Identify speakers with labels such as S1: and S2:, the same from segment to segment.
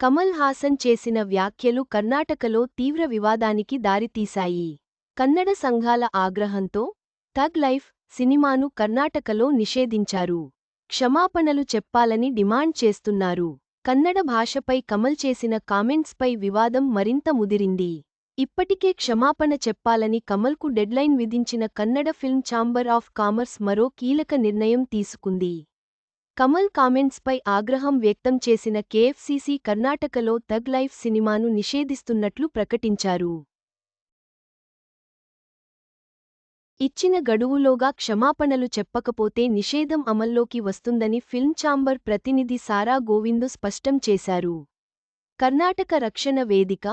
S1: కమల్ హాసన్ చేసిన వ్యాఖ్యలు కర్ణాటకలో తీవ్ర వివాదానికి దారితీశాయి. కన్నడ సంఘాల ఆగ్రహంతో థగ్ లైఫ్ సినిమాను కర్ణాటకలో నిషేధించారు. క్షమాపణలు చెప్పాలని డిమాండ్ చేస్తున్నారు. కన్నడ భాషపై కమల్ చేసిన కామెంట్స్పై వివాదం మరింత ముదిరింది. ఇప్పటికే క్షమాపణ చెప్పాలని కమల్కు డెడ్లైన్ విధించిన Kannada film chamber of commerce మరో కీలక నిర్ణయం తీసుకుంది. కమల్ కామెంట్స్పై ఆగ్రహం వ్యక్తం చేసిన కేఎఫ్సీసీ కర్ణాటకలో థగ్ లైఫ్ సినిమాను నిషేధిస్తున్నట్లు ప్రకటించారు. ఇచ్చిన గడువులోగా క్షమాపణలు చెప్పకపోతే నిషేధం అమల్లోకి వస్తుందని ఫిల్మ్ ఛాంబర్ ప్రతినిధి సారా గోవిందు స్పష్టం చేశారు. కర్ణాటక రక్షణ వేదిక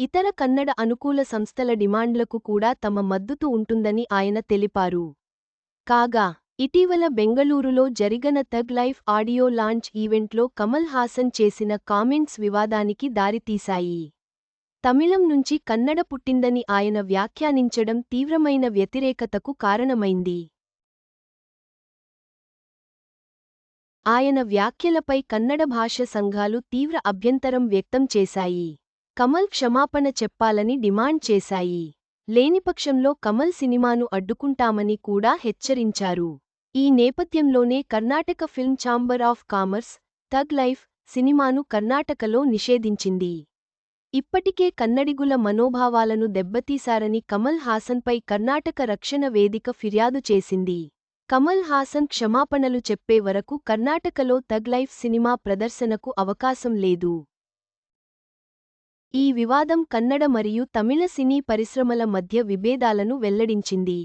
S1: ఇతర కన్నడ అనుకూల సంస్థల డిమాండ్లకు కూడా తమ మద్దతు ఉంటుందని ఆయన తెలిపారు. కాగా ఇటీవల బెంగళూరులో జరిగన థగ్ లైఫ్ ఆడియో లాంచ్ ఈవెంట్లో కమల్ హాసన్ చేసిన కామెంట్స్ వివాదానికి దారితీశాయి. తమిళం నుంచి కన్నడ పుట్టిందని ఆయన వ్యాఖ్యానించడం తీవ్రమైన వ్యతిరేకతకు కారణమైంది. ఆయన వ్యాఖ్యలపై కన్నడ భాష సంఘాలు తీవ్ర అభ్యంతరం వ్యక్తం చేశాయి. కమల్ క్షమాపణ చెప్పాలని డిమాండ్ చేశాయి. లేనిపక్షంలో కమల్ సినిమాను అడ్డుకుంటామని కూడా హెచ్చరించారు. ఈ నేపథ్యంలోనే Karnataka film chamber of commerce thug life సినిమాను కర్ణాటకలో నిషేధించింది. ఇప్పటికే కన్నడిగుల మనోభావాలను దెబ్బతీశారని కమల్ హాసన్పై కర్ణాటక రక్షణ వేదిక ఫిర్యాదు చేసింది. కమల్ హాసన్ క్షమాపణలు చెప్పే వరకు కర్ణాటకలో థగ్ లైఫ్ సినిమా ప్రదర్శనకు అవకాశం లేదు. ఈ వివాదం కన్నడ మరియు తమిళ సినీ పరిశ్రమల మధ్య విభేదాలను వెల్లడించింది.